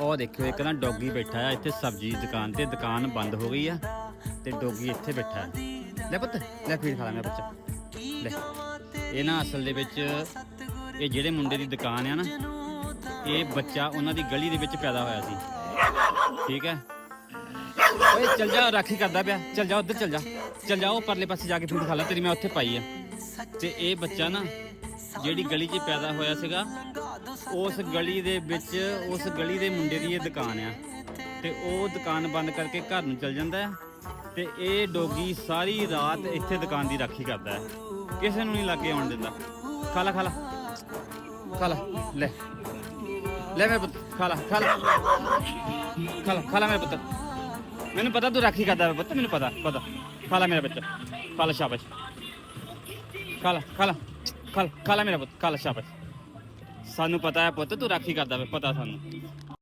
ਉਹ ਦੇਖਿਓ, ਇੱਕ ਨਾ ਡੌਗੀ ਬੈਠਾ ਆ, ਇੱਥੇ ਸਬਜ਼ੀ ਦੀ ਦੁਕਾਨ ਤੇ, ਦੁਕਾਨ ਬੰਦ ਹੋ ਗਈ ਆ, ਤੇ ਡੌਗੀ ਇੱਥੇ ਬੈਠਾ ਹੈ ਲੈ ਪੁੱਤ, ਲੈ ਫੀਡ ਖਾ ਲਾ ਮੇਰਾ ਬੱਚਾ। ਲੈ, ਇਹ ਨਾ ਅਸਲ ਦੇ ਵਿੱਚ, ਇਹ ਜਿਹੜੇ ਮੁੰਡੇ ਦੀ ਦੁਕਾਨ ਆ ਨਾ, ਇਹ ਬੱਚਾ ਉਹਨਾਂ ਦੀ ਗਲੀ ਦੇ ਵਿੱਚ ਪੈਦਾ ਹੋਇਆ ਸੀ। ਠੀਕ ਹੈ ਓਏ, ਚੱਲ ਜਾ, ਰਾਖੀ ਕਰਦਾ ਪਿਆ। ਚੱਲ ਜਾ, ਉੱਧਰ ਚੱਲ ਜਾ। ਚੱਲ ਜਾ, ਉਹ ਪਰਲੇ ਪਾਸੇ ਜਾ ਕੇ ਫੀਡ ਖਾ ਲਾ, ਤੇਰੀ ਮੈਂ ਉੱਥੇ ਪਾਈ ਆ। ਤੇ ਇਹ ਬੱਚਾ ਨਾ ਜਿਹੜੀ ਗਲੀ 'ਚ ਪੈਦਾ ਹੋਇਆ ਸੀਗਾ, ਉਸ ਗਲੀ ਦੇ ਵਿੱਚ, ਉਸ ਗਲੀ ਦੇ ਮੁੰਡੇ ਦੀ ਇਹ ਦੁਕਾਨ ਆ। ਤੇ ਉਹ ਦੁਕਾਨ ਬੰਦ ਕਰਕੇ ਘਰ ਨੂੰ ਚਲ ਜਾਂਦਾ ਹੈ ਤੇ ਇਹ ਡੋਗੀ ਸਾਰੀ ਰਾਤ ਇੱਥੇ ਦੁਕਾਨ ਦੀ ਰਾਖੀ ਕਰਦਾ ਹੈ ਕਿਸੇ ਨੂੰ ਨਹੀਂ ਲੱਗੇ ਆਉਣ ਦਿੰਦਾ। ਖਾ ਲਾ ਖਾ ਲਾ। ਖਾ ਲਾ, ਲੈ। ਲੈ ਮੇਰੇ ਪੁੱਤ, ਖਾ ਲਾ ਖਾ ਲਾ। ਖਾ ਲਾ ਖਾ ਲਾ ਮੇਰੇ ਪੁੱਤ। ਮੈਨੂੰ ਪਤਾ ਤੂੰ ਰਾਖੀ ਕਰਦਾ ਹੈ ਪੁੱਤ, ਮੈਨੂੰ ਪਤਾ ਪਤਾ। ਖਾ ਲਾ ਮੇਰਾ ਬੱਚਾ। ਖਾ ਲਾ ਸ਼ਾਬਾਸ਼। ਖਾ ਲਾ ਖਾ ਲਾ। ਖਾ ਲਾ- ਖਾ ਮੇਰਾ ਪੁੱਤ ਖਾ ਲਾ ਸ਼ਾਬਾਸ਼ ਸਾਨੂੰ ਪਤਾ ਹੈ ਪੁੱਤ, ਤੂੰ ਰਾਖੀ ਕਰਦਾ ਵੇ, ਪਤਾ ਸਾਨੂੰ।